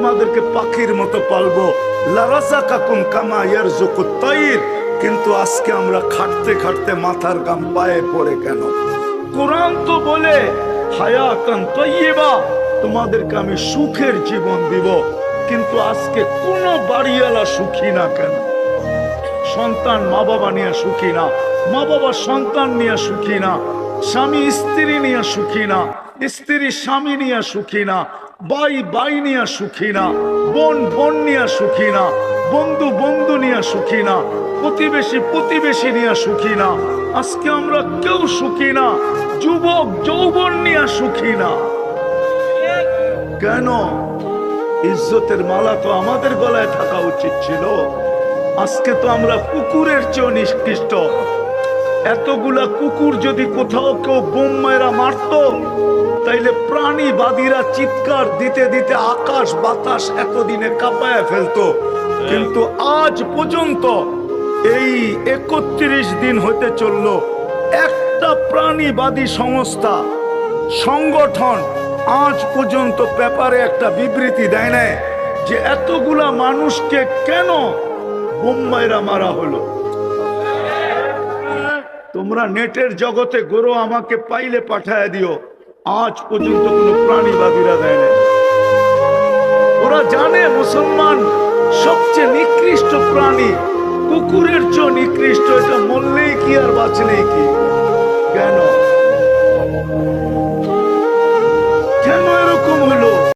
তোমাদেরকে পাখির মতো পালবো। লারাসা কাকুম কামা ইয়ার কিন্তু আজকে আমরা খাটতে খাটতে মাথার গাম পায়ে পড়ে কেন? কোরআন তো বলে, হায়াতান তৈবা তোমাদেরকে আমি সুখের জীবন দিব। কিন্তু আজকে কোনো বাড়িওয়ালা সুখী না কেন? সন্তান মা বাবা নিয়ে সুখী না মা বাবা সন্তান নিয়ে সুখী না, স্বামী স্ত্রী নিয়ে সুখী না, স্ত্রী স্বামী নিয়ে সুখী না বাই বাই নিয়ে সুখী না, বোন বোন নিয়ে সুখী না, বন্ধু বন্ধু নিয়ে সুখী না, প্রতিবেশী প্রতিবেশী নিয়ে সুখী না, আজকে আমরা কেউ সুখী না, যুবক যৌবন নিয়ে সুখী না। কেন? ইজ্জতের মালা তো আমাদের গলায় থাকা উচিত ছিল। আজকে তো আমরা কুকুরের চেয়েও নিষ্কৃষ্ট এতগুলা কুকুর যদি কোথাও কেউ বোম মেরা মারত, তাইলে প্রাণীবাদীরা চিৎকার দিতে দিতে আকাশ বাতাস এতদিনে কাঁপায় ফেলতো। কিন্তু আজ পর্যন্ত এই একত্রিশ দিন হতে চলল, একটা প্রাণীবাদী সংস্থা, সংগঠন আজ পর্যন্ত পেপারে একটা বিবৃতি দেয় না যে এতগুলা মানুষকে কেন বোম্বাইরা মারা হলো। তোমরা নেটের জগতে গরু আমাকে পাইলে পাঠায় দিও। আজ পর্যন্ত কোনো প্রাণীবাদীরা দেয় না ওরা জানে মুসলমান সবচেয়ে নিকৃষ্ট প্রাণী। কুকুরের চেয়ে নিকৃষ্ট, এটা মরলেই কি আর বাঁচলেই কি?